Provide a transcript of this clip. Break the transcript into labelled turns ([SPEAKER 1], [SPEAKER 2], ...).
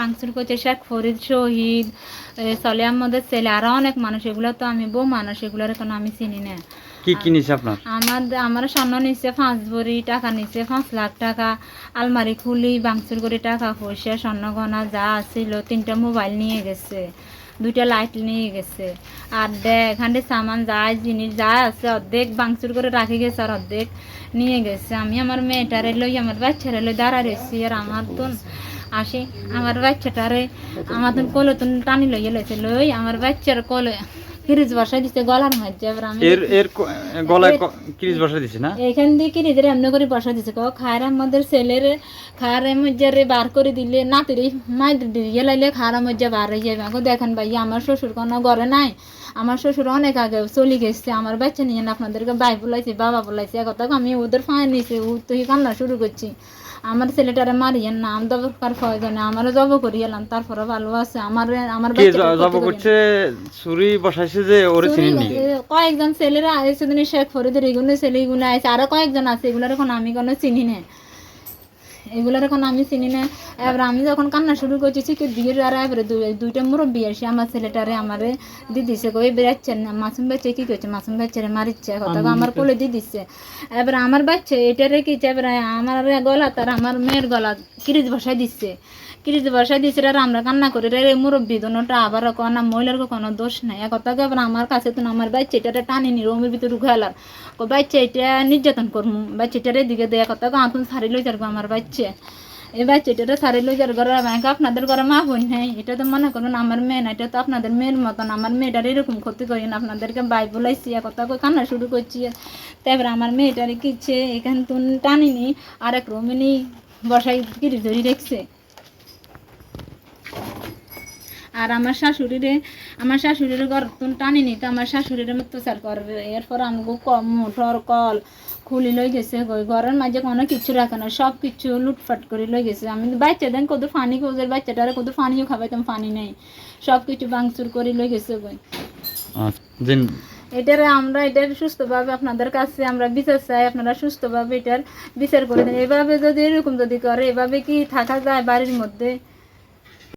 [SPEAKER 1] বাংসুর করছে শেখ ফরিদ শহীদ সলে আমাদের ছেলে আরও অনেক মানুষ। এগুলো তো আমি বউ মানুষ এগুলোর এখন আমি চিনি না।
[SPEAKER 2] কি কি নিছে আপনার?
[SPEAKER 1] আমার আমার স্বর্ণ নিচ্ছে পাঁচ ভরি টাকা নিছে পাঁচ লাখ টাকা। আলমারি খুলি বাংসুর করে টাকা পয়সা স্বর্ণ গহনা যা আছিল তিনটা মোবাইল নিয়ে গেছে। দুইটা লাইট নিয়ে গেছে। আর দেখ, এখানে সামান যায়, জিনিস যা আছে, অর্ধেক বাংচুর করে রাখি গেছে আর অর্ধেক নিয়ে গেছে। আমি আমার মেয়েটারে লই, আমার বাচ্চারে লই দাঁড়া রয়েছি আর আমার তো আসি, আমার বাচ্চাটারে আমার তো কলতুন টানি লইয়া লইছে। লই, আমার বাচ্চার কোলে ফ্রিজ বসাই দিছে গলার মধ্যে এবার আমি
[SPEAKER 2] এর এর গলায় ক- কিরিচ বসা দিছে না?
[SPEAKER 1] দিয়ে কি নিজের এমনি করে বসা দিছে খায়ের ছেলের খায়ের মধ্যে রে বার করে দিলে নাতিরে মাই দিয়ে লাইলে খায়ের মধ্যে বার হয়ে যাবে। দেখেন ভাই আমার শ্বশুর কোনো ঘরে নাই আমার শ্বশুর অনেক আগে চলে গেছে আমার বাচ্চা নিয়ে আপনাদেরকে ভাই বলাইছে বাবা বলাইছে কথা আমি ওদের ফাঁয়ে নিয়েছি ও তো কান্না শুরু করছি। আমার ছেলেটারে মারিয়েন না আমি দরকার প্রয়োজনে আমারও জব করি এলাম তারপরে ভালো আছে। আমার আমার
[SPEAKER 2] কে জব করছে? ছুরি বসাইছে যে ওরে চিনি
[SPEAKER 1] নি কয়েকজন ছেলেরা আইছে দিন শেখ ফরিদের এগুলো ছেলে এগুলো আছে আরও কয়েকজন আছে এগুলার এখন আমি কোনো চিনি না এগুলোর এখন আমি চিনি না। এবার আমি যখন কান্না শুরু করছি শিখে বিয়ের আর এবারে দুই- দুইটা মুরব্বী আসি আমার ছেলেটারে আমারে দি দিছে কই বেড়াচ্ছে না। মাসুম বাচ্চা কি করছে? মাসুম বাচ্চারে মারিচ্ছে কথা আমার কোলে দিয়ে দিচ্ছে এবার আমার বাচ্চা এটা রেখেছে এবার আমার গলা তার আমার মেয়ের গলা কিরিজ বসাই দিচ্ছে কিরিজ বসাই দিচ্ছে আর আমরা কান্না করি রে মুরব্বী দোনোটা আবার কোনো মহিলার কোনো দোষ নাই। এক কথা আমার কাছে তো আমার বাচ্চা এটা টানিনি রুমের ভিতরে ঢুকালার কো বাচ্চা এটা নির্যাতন করমু। বাচ্চাটার এদিকে দেয়া কথা আতুন সারি লই যারবো আমার বাচ্চা। এই বাচ্চাটারে সারি লই যার ঘরে আমাকে আপনাদের ঘরে মা বোন নেই। এটা তো মনে করুন আমার মেয়ে না, এটা তো আপনাদের মেয়ের মতন। আমার মেয়েটার এরকম ক্ষতি করি না, আপনাদেরকে বাই বলাইছি, এক কথা কই কান্না শুরু করছি। তারপরে আমার মেয়েটারে কিচ্ছে এখান তুন টানিনি আর আরেক রুমিনি বসাই কিরি ধরি রেখছে আর আমার শাশুড়িরে, আমার শাশুড়ির ঘর তুন টানিনি, তো আমার শাশুড়ির অত্যাচার করবে। এরপর আমাকে কম মোটর কল খুলি লই গেছে ঘরের মাঝে কোনো কিচ্ছু রাখে না, সব কিছু লুটফাট করে লই গেছে। আমি বাচ্চা দেন কত ফানি কোজের বাচ্চাটারে কত ফানিও খাবাইতাম ফানি নেই। সব কিছু ভাঙচুর করে লই গেছে গই এটারে আমরা এটার সুস্থভাবে আপনাদের কাছে আমরা বিচার চাই, আপনারা সুস্থভাবে এটার বিচার করে দেন এভাবে যদি এরকম যদি করে, এভাবে কি থাকা যায় বাড়ির মধ্যে?